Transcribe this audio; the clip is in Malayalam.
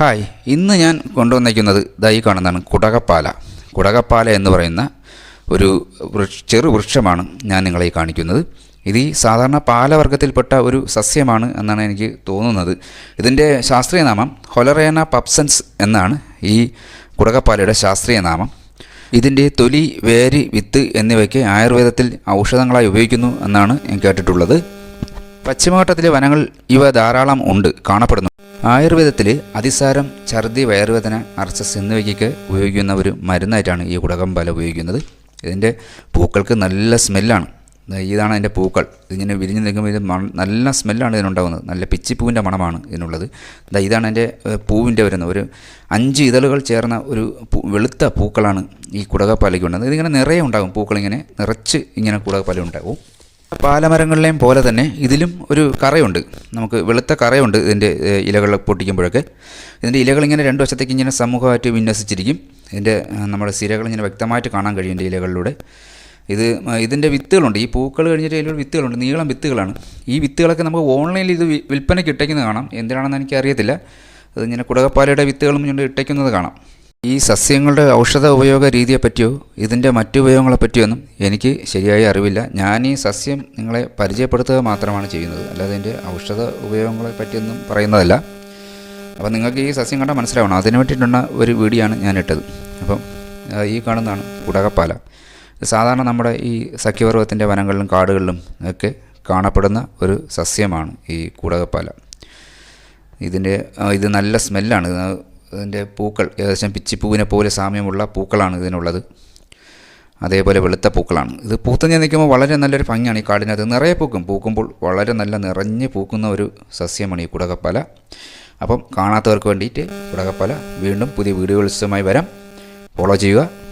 ഹായ് ഇന്ന് ഞാൻ കൊണ്ടുവന്നിരിക്കുന്നത് ദൈ കാണുന്നതാണ് കുടകപ്പാല. കുടകപ്പാല എന്ന് പറയുന്ന ഒരു ചെറു വൃക്ഷമാണ് ഞാൻ നിങ്ങളെ കാണിക്കുന്നത്. ഇത് ഈ സാധാരണ പാലവർഗത്തിൽപ്പെട്ട ഒരു സസ്യമാണ് എന്നാണ് എനിക്ക് തോന്നുന്നത്. ഇതിന്റെ ശാസ്ത്രീയ നാമം ഹൊലറേന പപ്സൻസ് എന്നാണ് ഈ കുടകപ്പാലയുടെ ശാസ്ത്രീയ നാമം ഇതിന്റെ തൊലി വേര് വിത്ത് എന്നിവയ്ക്ക് ആയുർവേദത്തിൽ ഔഷധങ്ങളായി ഉപയോഗിക്കുന്നു എന്നാണ് ഞാൻ കേട്ടിട്ടുള്ളത്. പശ്ചിമഘട്ടത്തിലെ വനങ്ങൾ ഇവ ധാരാളം ഉണ്ട് കാണപ്പെടുന്നു. ആയുർവേദത്തിൽ അതിസാരം ഛർദി വയറുവേദന അർച്ചസ് എന്നിവയ്ക്കൊക്കെ ഉപയോഗിക്കുന്ന ഒരു മരുന്നായിട്ടാണ് ഈ കുടകമ്പാല ഉപയോഗിക്കുന്നത്. ഇതിന്റെ പൂക്കൾക്ക് നല്ല സ്മെല്ലാണ്. ഇതാണ് അതിന്റെ പൂക്കൾ. ഇതിങ്ങനെ വിരിഞ്ഞ് നിൽക്കുമ്പോൾ ഇത് നല്ല സ്മെല്ലാണ് ഇതിനുണ്ടാകുന്നത് നല്ല പിച്ചിപ്പൂവിന്റെ മണമാണ് ഇതിനുള്ളത്. ഇതാണ് ഏഹ്, പൂവിന്റെ വരുന്നത് ഒരു അഞ്ച് ഇതളുകൾ ചേർന്ന ഒരു വെളുത്ത പൂക്കളാണ് ഈ കുടകപ്പാലയ്ക്ക് ഉണ്ടാകുന്നത് ഇതിങ്ങനെ നിറയെ ഉണ്ടാകും. പൂക്കളിങ്ങനെ നിറച്ച് ഇങ്ങനെ കുടകപ്പാല ഉണ്ടാകും പാലമരങ്ങളിലെയും പോലെ തന്നെ ഇതിലും ഒരു കറയുണ്ട്. നമുക്ക് വെളുത്ത കറയുണ്ട് ഇതിന്റെ ഇലകൾ പൊട്ടിക്കുമ്പോഴൊക്കെ. ഇതിന്റെ ഇലകൾ ഇങ്ങനെ രണ്ട് വശത്തേക്ക് ഇങ്ങനെ സമൂഹമായിട്ട് വിന്യസിച്ചിരിക്കും. ഇതിന്റെ നമ്മുടെ സിരകൾ ഇങ്ങനെ വ്യക്തമായിട്ട് കാണാൻ കഴിയും ഇതിന്റെ ഇലകളിലൂടെ. ഇത് ഇതിന്റെ വിത്തുകളുണ്ട്. ഈ പൂക്കൾ കഴിഞ്ഞിട്ട് ഇതിലൂടെ വിത്തുകളുണ്ട്. നീളം വിത്തുകളാണ്. ഈ വിത്തുകളൊക്കെ നമുക്ക് ഓൺലൈനിൽ ഇത് വിൽപ്പനയ്ക്ക് ഇട്ടേക്കുന്നത് കാണാം. എന്തിനാണെന്ന് എനിക്കറിയത്തില്ല. അത് ഇങ്ങനെ കുടകപ്പാലയുടെ വിത്തുകളും ഇട്ടേക്കുന്നത് കാണാം. ഈ സസ്യങ്ങളുടെ ഔഷധ ഉപയോഗ രീതിയെപ്പറ്റിയോ ഇതിന്റെ മറ്റു ഉപയോഗങ്ങളെ ഒന്നും എനിക്ക് ശരിയായി അറിവില്ല. ഞാൻ ഈ സസ്യം നിങ്ങളെ പരിചയപ്പെടുത്തുക മാത്രമാണ് ചെയ്യുന്നത്. അല്ലാതെ ഇതിന്റെ ഔഷധ ഉപയോഗങ്ങളെ പറ്റിയൊന്നും പറയുന്നതല്ല. അപ്പോൾ നിങ്ങൾക്ക് ഈ സസ്യം കണ്ടാൽ മനസ്സിലാവണം. അതിന് വേണ്ടിയിട്ടുള്ള ഒരു വീഡിയോ ആണ് ഞാൻ ഇട്ടത്. അപ്പം ഈ കാണുന്നതാണ് കുടകപ്പാല. സാധാരണ നമ്മുടെ ഈ സഖ്യപർവത്തിന്റെ വനങ്ങളിലും കാടുകളിലും ഒക്കെ കാണപ്പെടുന്ന ഒരു സസ്യമാണ് ഈ കുടകപ്പാല. ഇതിന്റെ ഇത് നല്ല സ്മെല്ലാണ് ഇത് ഇതിന്റെ പൂക്കൾ ഏകദേശം പിച്ചിപ്പൂവിനെ പോലെ സാമ്യമുള്ള പൂക്കളാണ് ഇതിനുള്ളത്. അതേപോലെ വെളുത്ത പൂക്കളാണ്. ഇത് പൂത്തഞ്ഞ് നിൽക്കുമ്പോൾ വളരെ നല്ലൊരു ഭംഗിയാണ് ഈ കാടിനകത്ത്. നിറയെ പൂക്കും. പൂക്കുമ്പോൾ വളരെ നല്ല നിറഞ്ഞ് പൂക്കുന്ന ഒരു സസ്യമാണ് ഈ കുടകപ്പല. അപ്പം കാണാത്തവർക്ക് വേണ്ടിയിട്ട് കുടകപ്പല വീണ്ടും പുതിയ വീഡിയോസുമായി വരാം. ഫോളോ ചെയ്യുക.